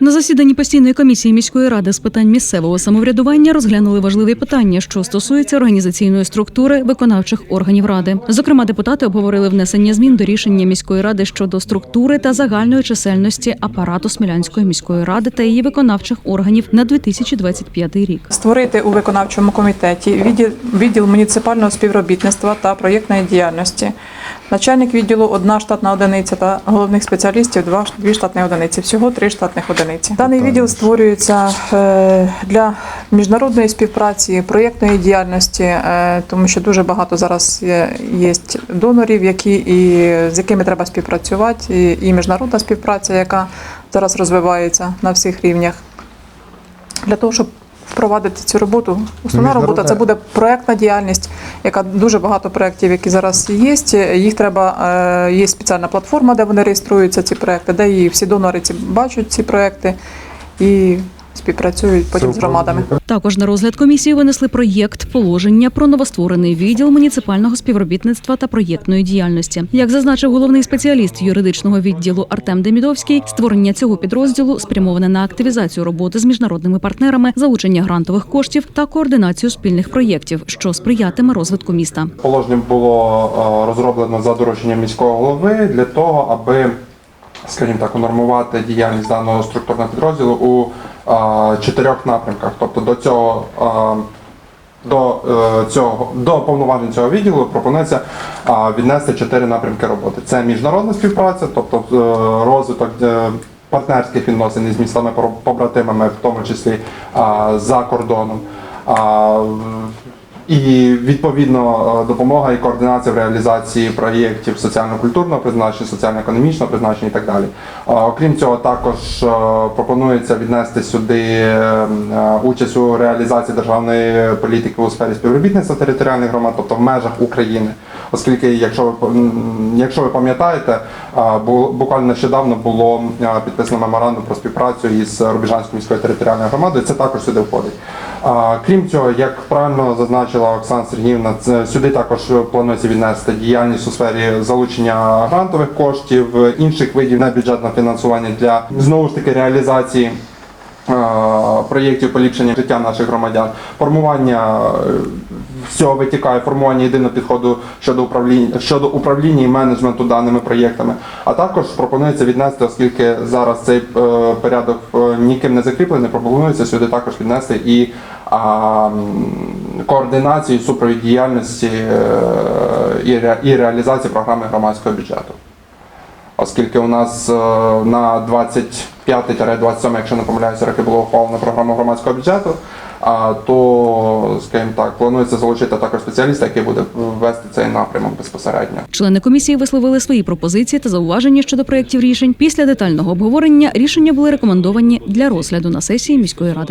На засіданні постійної комісії міської ради з питань місцевого самоврядування розглянули важливі питання, що стосуються організаційної структури виконавчих органів ради. Зокрема, депутати обговорили внесення змін до рішення міської ради щодо структури та загальної чисельності апарату Смілянської міської ради та її виконавчих органів на 2025 рік. Створити у виконавчому комітеті відділ, муніципального співробітництва та проєктної діяльності. Начальник відділу одна штатна одиниця та головних спеціалістів два дві штатні одиниці. Всього три штатних одиниці. Даний відділ створюється е, для міжнародної співпраці, проєктної діяльності, е, тому що дуже багато зараз є, є донорів, які і з якими треба співпрацювати, і, і міжнародна співпраця, яка зараз розвивається на всіх рівнях. Для того, щоб впровадити цю роботу, основна робота це буде проектна діяльність, яка дуже багато проєктів, які зараз є. Їх треба, е, є спеціальна платформа, де вони реєструються, ці проекти, де і всі донори ці бачать ці проекти і співпрацюють потім з громадами. Також на розгляд комісії винесли проєкт положення про новостворений відділ муніципального співробітництва та проєктної діяльності. Як зазначив головний спеціаліст юридичного відділу Артем Демідовський, створення цього підрозділу спрямоване на активізацію роботи з міжнародними партнерами, залучення грантових коштів та координацію спільних проєктів, що сприятиме розвитку міста. Положення було е, розроблено за дорученням міського голови для того, аби, скажімо так, унормувати діяльність даного структурного підрозділу у чотирьох напрямках. Тобто до цього. До е, цього до повноважень цього відділу пропонується віднести чотири напрямки роботи. Це міжнародна співпраця, тобто е, розвиток е, партнерських відносин із містами побратимами, в тому числі а, за кордоном. А, і відповідно е, допомога і координація в реалізації проєктів соціально-культурного призначення, соціально-економічного призначення і так далі. Окрім цього, також е, пропонується віднести сюди е, участь у реалізації державної політики у сфері співробітництва територіальних громад, тобто в межах України. Оскільки, якщо ви якщо ви пам'ятаєте, буквально нещодавно було підписано меморандум про співпрацю із Рубіжанською міською територіальною громадою. Це також сюди входить. Крім цього, як правильно зазначила Оксана Сергіївна, сюди також планується віднести діяльність у сфері залучення грантових коштів, інших видів небюджетного фінансування для знову ж таки реалізації. Е, проєктів поліпшення життя наших громадян, формування е, всього витікає формування єдиного підходу щодо управління щодо управління і менеджменту даними проєктами. А також пропонується віднести, оскільки зараз цей е, порядок ніким не закріплений, пропонується сюди також віднести і а, координацію супровід діяльності і, ре, і реалізації програми громадського бюджету. Оскільки у нас на 20 5-27, якщо не помиляюся, роки було ухвалено програму громадського бюджету, то скажімо так, планується залучити також спеціаліста, який буде вести цей напрямок безпосередньо. Члени комісії висловили свої пропозиції та зауваження щодо проєктів рішень. Після детального обговорення рішення були рекомендовані для розгляду на сесії міської ради.